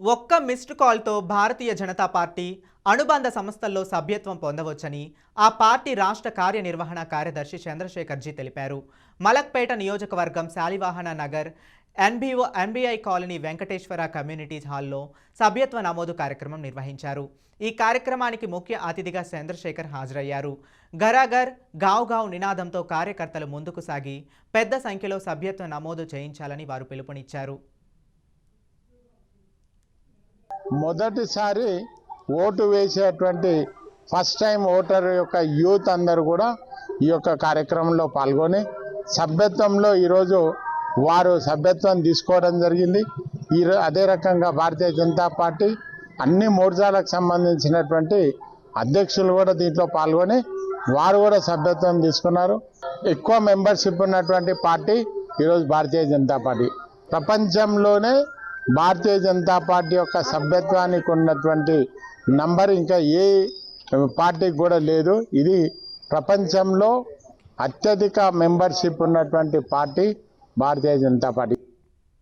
ఒక్క మిస్డ్ కాల్తో భారతీయ జనతా పార్టీ అనుబంధ సంస్థల్లో సభ్యత్వం పొందవచ్చని ఆ పార్టీ రాష్ట్ర కార్యనిర్వహణ కార్యదర్శి చంద్రశేఖర్జీ తెలిపారు. మలక్పేట నియోజకవర్గం Shalivahana Nagar NBO NBI colony Venkateswara community హాల్లో సభ్యత్వ నమోదు కార్యక్రమం నిర్వహించారు. ఈ కార్యక్రమానికి ముఖ్య అతిథిగా చంద్రశేఖర్ హాజరయ్యారు. గరాగర్ గావ్ గావ్ నినాదంతో కార్యకర్తలు ముందుకు సాగి పెద్ద సంఖ్యలో సభ్యత్వ నమోదు చేయించాలని వారు పిలుపునిచ్చారు. మొదటిసారి ఓటు వేసేటువంటి ఫస్ట్ టైం ఓటర్ యొక్క యూత్ అందరూ కూడా ఈ యొక్క కార్యక్రమంలో పాల్గొని సభ్యత్వంలో ఈరోజు వారు సభ్యత్వం తీసుకోవడం జరిగింది. ఈ అదే రకంగా భారతీయ జనతా పార్టీ అన్ని మోర్చాలకు సంబంధించినటువంటి అధ్యక్షులు కూడా దీంట్లో పాల్గొని వారు కూడా సభ్యత్వం తీసుకున్నారు. ఎక్కువ మెంబర్షిప్ ఉన్నటువంటి పార్టీ ఈరోజు భారతీయ జనతా పార్టీ. ప్రపంచంలోనే భారతీయ జనతా పార్టీ యొక్క సభ్యత్వానికి ఉన్నటువంటి నంబర్ ఇంకా ఏ పార్టీకి కూడా లేదు. ఇది ప్రపంచంలో అత్యధిక మెంబర్షిప్ ఉన్నటువంటి పార్టీ భారతీయ జనతా పార్టీ.